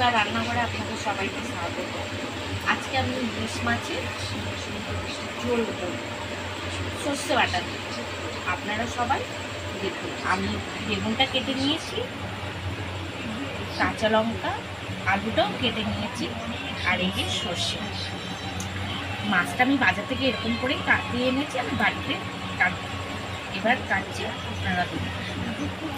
Sugar রান্নাঘরে আপনাদের সবাইকে স্বাগত। আজকে আমি ইলিশ মাছের ঝোল সর্ষে বাটা দিয়ে আপনারা সবাই দেখুন, আমি বেগুনটা কেটে নিয়েছি, কাঁচা লঙ্কা, আলুটাও কেটে নিয়েছি, আর এই সর্ষে। মাছটা আমি বাজার থেকে এরকম করে কাটিয়ে এনেছি, আমি বাড়িতে কাটবো এবার কাটছি, আপনারা দেখুন।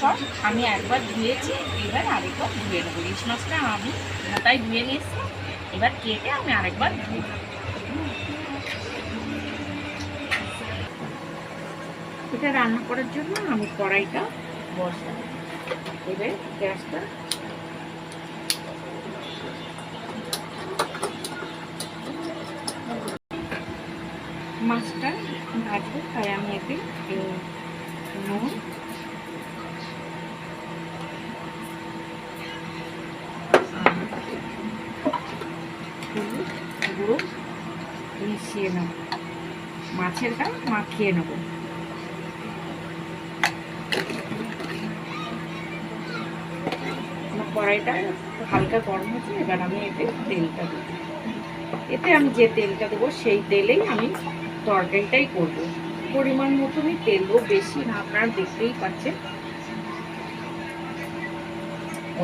সব আমি একবার ধুয়েছি, এবার আরেকবার ধুয়ে নেব। ইলিশ মাছটা আমি মোটাই ধুয়ে নিয়েছি, এবার কেটে আমি আরেকবার ধুয়ে এটা রান্না করার জন্য আমি কড়াইটা বসাই এবার গ্যাসটা মাছটা ভাজবো, তাই আমি এতে নুন গুঁড়ো মিশিয়ে নেব। মাছের গায়ে মাখিয়ে নেব আমার কড়াইটা হালকা গরম হচ্ছে, এবার আমি এতে তেলটা দেবো এতে আমি যে তেলটা দেবো, সেই তেলেই আমি তরকারিটাই করব। পরিমাণ মতনই তেল দেবো, বেশি না, আপনারা দেখতেই পাচ্ছেন।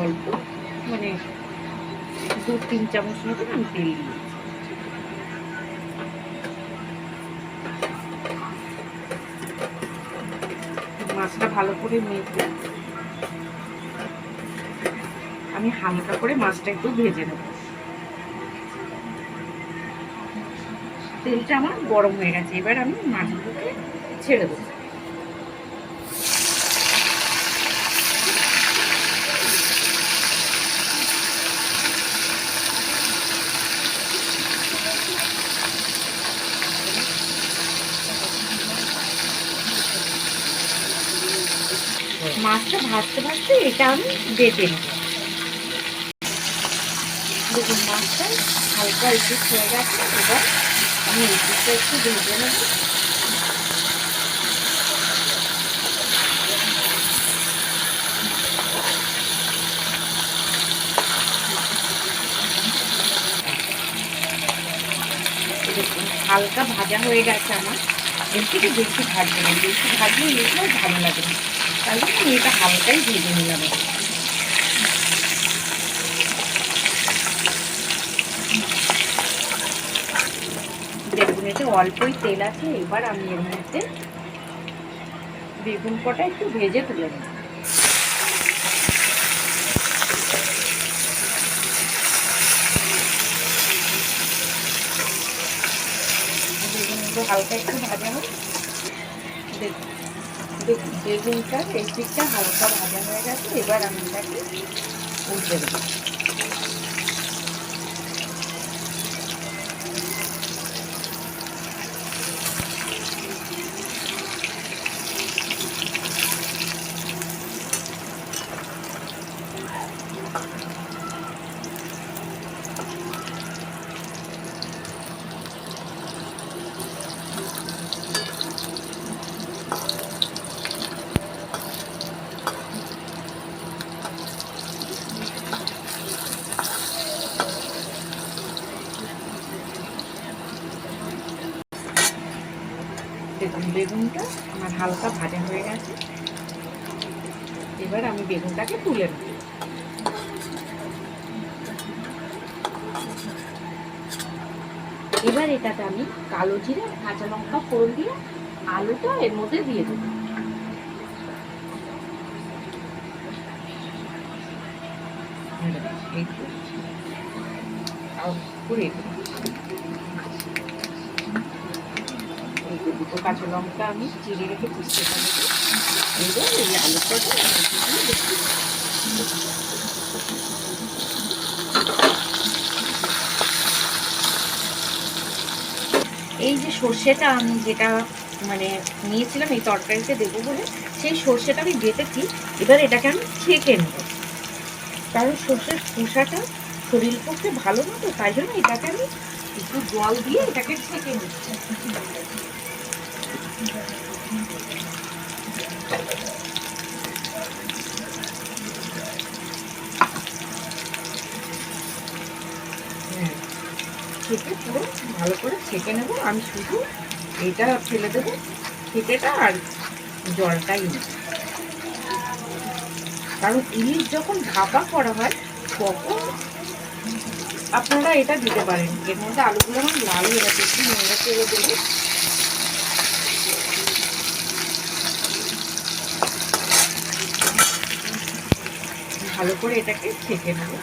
অল্প মানে দু, তিন চামচ মতন আমি তেল দিয়েছি মাছটা ভালো করে মেখে আমি হালকা করে মাছটা একটু ভেজে নেব। তেলটা আমার গরম হয়ে গেছে, এবার আমি মাছগুলোকে ছেড়ে দেবো। মাছটা ভাজতে ভাজতে এটা আমি বেটে নেব। দেখুন মাছটা হালকা একটু হয়ে গেছে এবার আমি এই একটু ভেজে নেব। হালকা ভাজা হয়ে গেছে আমার। এর থেকে বেশি ভাজবে না, বেশি ভাজলে এগুলো ভালো লাগে না। তাই জন্য এটা হালকাই ভেজে নিলাম। দেখুন অল্পই তেল আছে, এবার আমি এর মধ্যে বেগুন কটা একটু ভেজে তুলে নেব। হালকা একটু ভাজা হোক। দেখুন, বেগুনটা এই দিকটা হালকা ভাজা হয়ে গেছে, এবার আমি এটাকে উল্টে দেবো দেখুন বেগুনটা আমার হালকা ভাজা হয়ে গেছে। এবার আমি বেগুনটাকে তুলে নেব। এবার এটাতে আমি কালো জিরে কাঁচা লঙ্কা ফোড়ন দিয়ে আলুটা এর মধ্যে দিয়ে দেবো। এই কাঁচা লঙ্কা আমি চিড়ে রেখে পুষতে পারি এই এই যে সর্ষেটা আমি যেটা মানে নিয়েছিলাম এই তরকারিতে দেবো বলে, সেই সর্ষেটা আমি বেটেছি, এবার এটাকে আমি ছেঁকে নেব। কারণ সর্ষের খোসাটা শরীর পক্ষে ভালো না তো, তাই জন্য এটাকে আমি একটু জল দিয়ে এটাকে ছেঁকে নিচ্ছি। পুরো ভালো করে ছেঁকে নেব। আমি শুধু এটা ফেলে দেবো খেতেটা আর জলটাই কারণ ইলিশ যখন ভাপা করা হয়, তখন আপনারা এটা দিতে পারেন। এর মধ্যে আলুগুলো আমার লাল হয়ে গেছে, একটু নোংরা তেলে দেবো ভালো করে এটাকে ছেঁকে নেব।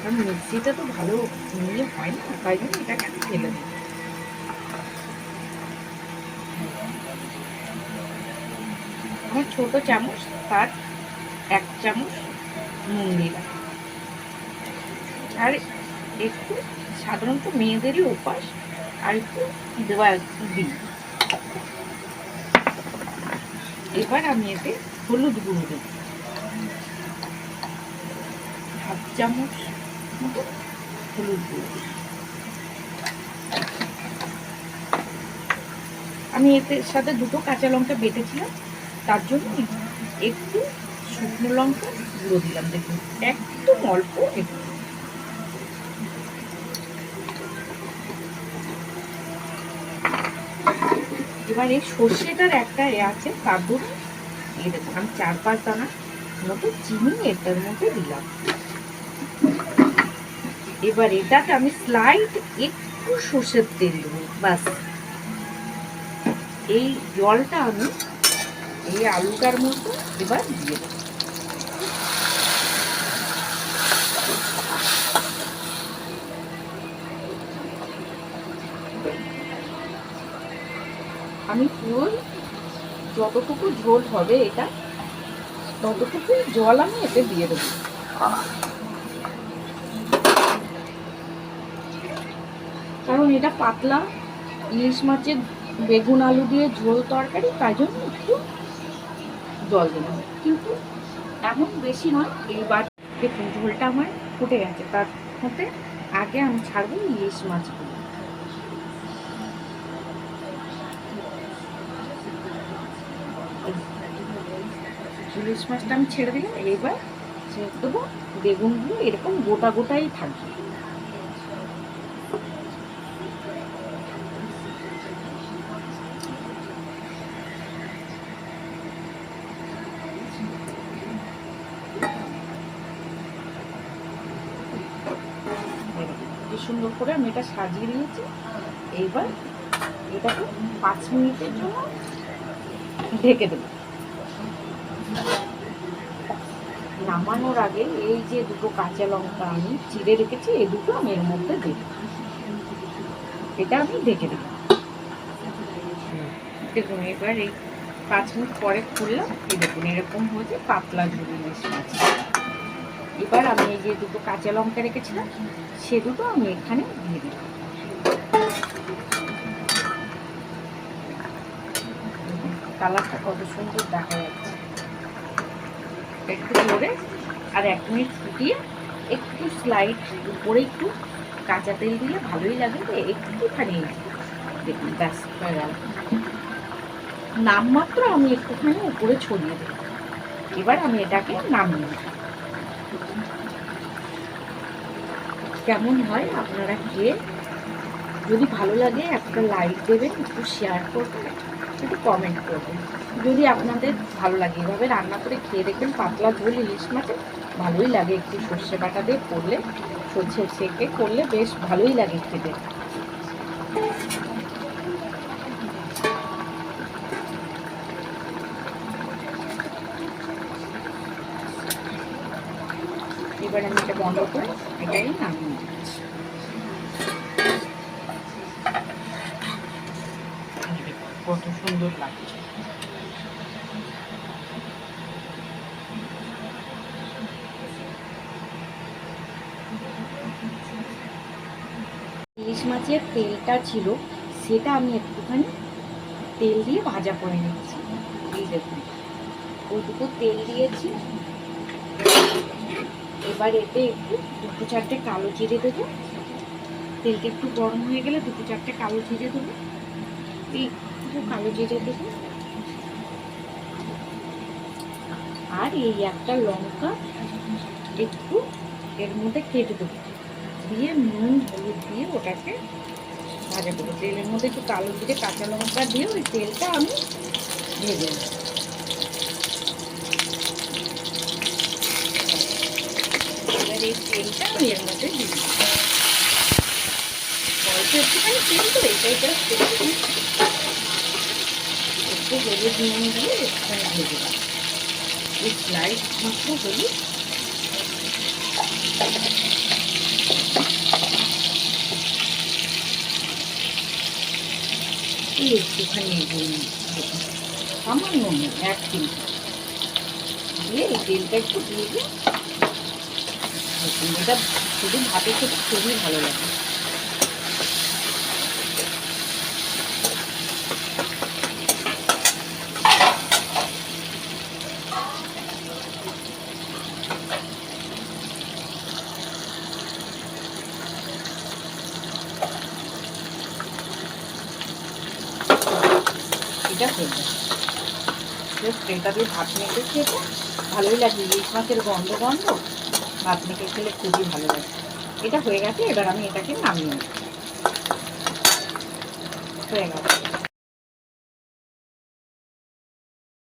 কারণ মিক্সিটা তো ভালো নিয়ে হয় না, তাই জন্য এটাকে আমি ফেলে দিই আমার ছোট চামচ, তার এক চামচ নুন দিলাম। আর একটু সাধারণত মেয়েদেরই উপাস আর একটু দেওয়া দিই। এবার আমি এতে হলুদ গুঁড়ো দেবো। হাফ চামচ মতো হলুদ গুঁড়ো আমি এতে সাথে দুটো কাঁচা লঙ্কা বেটেছিলাম, তার জন্য একটু শুকনো লঙ্কা গুঁড়ো দিলাম। দেখুন, একদম অল্প একটু। এবার এই সর্ষেটার একটা এ আছে কাবুর এই দেখুন, আমি চার পাঁচ দানা মতো চিনি এটার মধ্যে দিলাম। এবার এটাতে আমি স্লাইড একটু সর্ষের তেল দেবো বাস এই জলটা আমি এই আলুটার মতো এবার দিয়ে দেবো। আমি পুরো যতটুকু ঝোল হবে এটা, ততটুকু জল আমি এতে দিয়ে দেবো। কারণ এটা পাতলা, ইলিশ মাছের বেগুন আলু দিয়ে ঝোল তরকারি, তাই জন্য একটু জল দিলাম কিন্তু এমন বেশি নয়, এইবার দেখুন ঝোলটা আমার ফুটে গেছে, তার মধ্যে আগে আমি ছাড়বো ইলিশ মাছগুলো। ইলিশ মাছটা আমি ছেড়ে দিলাম এবার ছেড়ে দেবো। বেগুনগুলো এরকম গোটা গোটাই থাকবে। সুন্দর করে আমি এটা সাজিয়ে নিয়েছি। এইবার এটাকে পাঁচ মিনিটের জন্য ঢেকে দেবো। নামানোর আগে এই যে দুটো কাঁচা লঙ্কা আমি চিড়ে রেখেছি, এই দুটো আমি এর মধ্যে দেব। এটা আমি ঢেকে দেবো। দেখুন, এবার এই পাঁচ মিনিট পরে খুললাম, এই দেখুন, এরকম হয়েছে, পাতলা ঝুড়ি ইলিশ মাছ এবার আমি এই যে দুটো কাঁচা লঙ্কা রেখেছিলাম, সে দুটো আমি এখানে দিয়ে দিলাম কালারটা কত সুন্দর দেখা যাচ্ছে। একটু করে আর এক মিনিট ফুটিয়ে একটু স্লাইড উপরে একটু কাঁচা তেল দিলে ভালোই লাগে একটুখানি দেখুন, ব্যাস, হয়ে গেল। নামমাত্র আমি একটুখানি উপরে ছড়িয়ে দেব এবার আমি এটাকে নামিয়ে কেমন হয় আপনারা খেয়ে যদি ভালো লাগে একটা লাইক দেবেন, একটু শেয়ার করবেন, একটু কমেন্ট করবেন। যদি আপনাদের ভালো লাগে, এভাবে রান্না করে খেয়ে দেখবেন, পাতলা ঝোল ইলিশ মাছে ভালোই লাগে একটু সর্ষে বাটা দিয়ে করলে, সর্ষে সেকে করলে বেশ ভালোই লাগে খেতে। এবার আমি এটা বন্ধ করে এটাই নামিয়ে সুন্দর লাগছে। ইলিশ মাছের তেলটা ছিল, সেটা আমি একটুখানি তেল দিয়ে ভাজা করে নিয়েছি। এই দেখুন ওইটুকু তেল দিয়েছি। এবার এতে একটু দুটো চারটে কালো জিরে দেবো। তেলটা একটু গরম হয়ে গেলে দুটো চারটে কালো জিরে দেবো। এই একটু কালো জিরে দেবো। আর এই একটা লঙ্কা একটু এর মধ্যে কেটে দেবো। দিয়ে নুন, হলুদ দিয়ে ওটাকে ভাজা করব তেলের মধ্যে একটু কালো জিরে, কাঁচা লঙ্কা দিয়ে ওই তেলটা আমি ভেজে নেব এবার এই তেলটা আমি এর মধ্যে দিয়ে অল্প তেল তো এটা এটা একটু হলুদ নুন দিয়ে একটুখানি ভেজে দেবো এই স্লাইড মাত্র হলুদ। একটুখানি। সামান্য এক তিন দিয়ে এই তেলটা একটু দিয়ে দেখুন, এটা শুধু ভাতে খেতে খুবই ভালো লাগে। এটা হয়ে যায় এটা দিয়ে ভাত মেখে খেতে ভালোই লাগে। ইলিশ মাছের গন্ধ গন্ধ, ভাত মেখে খেলে খুবই ভালো লাগে। এটা হয়ে গেছে, এবার আমি এটাকে নামিয়ে নেব। হয়ে গেছে।